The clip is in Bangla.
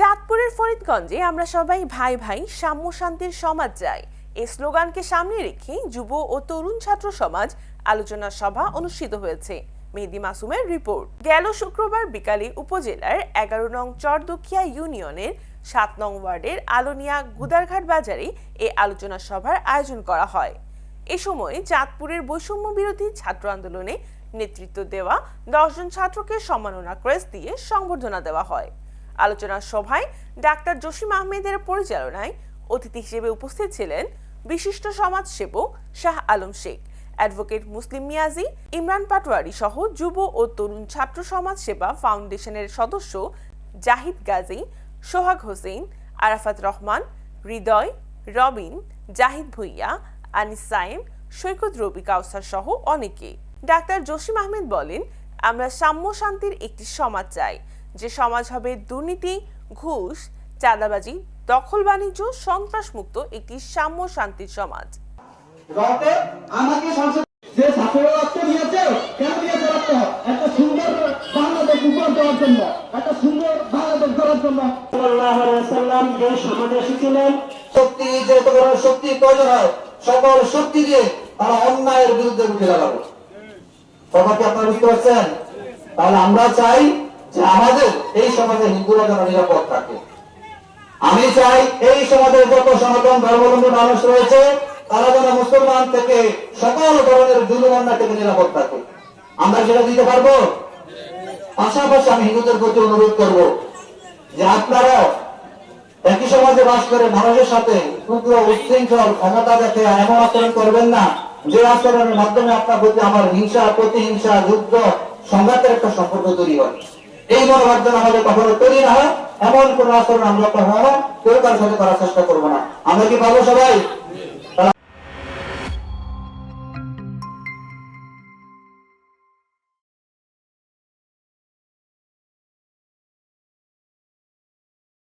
চাঁদপুরের ফরিদগঞ্জে আমরা সবাই ভাই ভাই সাম্য শান্তির সমাজ চাই। এই স্লোগানকে সামনে রেখে যুব ও তরুণ ছাত্র সমাজ আলোচনা সভা অনুষ্ঠিত হয়েছে। মেহেদি মাসুমের রিপোর্ট। গেল শুক্রবার বিকালে উপজেলার এগারো নং চরদক্ষিয়া ইউনিয়নের সাত নং ওয়ার্ডের আলোনিয়া গুদারঘাট বাজারে এই আলোচনা সভার আয়োজন করা হয়। এ সময় চাঁদপুরের বৈষম্য বিরোধী ছাত্র আন্দোলনে নেতৃত্ব দেওয়া দশজন ছাত্রকে সম্মাননা ক্রেস্ট দিয়ে সংবর্ধনা দেওয়া হয়। আলোচনা সভায় ডাক্তার জসিম আহমেদের পরিচালনায় অতিথি হিসেবে উপস্থিত ছিলেন বিশিষ্ট সমাজসেবক শাহ আলম শেখ, অ্যাডভোকেট মুসলিম মিয়াজি, ইমরান পাটোয়ারি সহ যুব ও তরুণ ছাত্র সমাজ সেবা ফাউন্ডেশনের সদস্য জাহিদ গাজী, সোহাগ হোসেন, আরাফাত রহমান, হৃদয়, রবিন, জাহিদ ভুইয়া, আনিস সাইম সৈকত রবি কাউসার সহ অনেকে। ডাক্তার জসিম আহমেদ বলেন, আমরা সাম্য শান্তির একটি সমাজ চাই। যে সমাজ হবে দুর্নীতি ঘুষ চাঁদাবাজি দখল বাণিজ্য সন্ত্রাসমুক্ত একটি সাম্য শান্তির সমাজ। আমাকে সংসদ যে দিয়েছে কেন দিয়েছে একটা সুন্দর বাংলাদেশ দেওয়ার জন্য একটা সুন্দর বাংলাদেশ গড়ার জন্য। যে সমাজে এসেছিলেন শক্তি যে ধরনের শক্তি প্রয়োজন হয় সকল শক্তি দিয়ে তারা অন্যায়ের বিরুদ্ধে উঠে দাঁড়াবে কথা কি আপনারা বুঝতে পারছেন? তাহলে আমরা চাই যে আমাদের এই সমাজে হিন্দুরা যেন নিরাপদ থাকে। আমি চাই এই সমাজের যত সনাতন মানুষ রয়েছে, তারা যেন মুসলমান থেকে সকল ধরনের দুর্বন্যা থেকে নিরাপদ থাকে। আমরা সেটা দিতে পারব? পাশাপাশি আমি হিন্দুদের প্রতি অনুরোধ করব যে আপনারাও একই সমাজে বাস করে মানুষের সাথে ক্ষুদ্র উচ্ছৃঙ্খল, ক্ষমতা দেখে এমন আচরণ করবেন না, যে আচরণের মাধ্যমে আপনার প্রতি আমার হিংসা, প্রতিহিংসা যুদ্ধ সংঘাতের একটা সম্পর্ক তৈরি হয়। এই মনোভাব যেন আমাদের কখনো তৈরি না হয়। এমন কোন আচরণ আমরা কখনো কেউ কারোর সাথে করার চেষ্টা করব না। আমরা কি পাবো সবাই?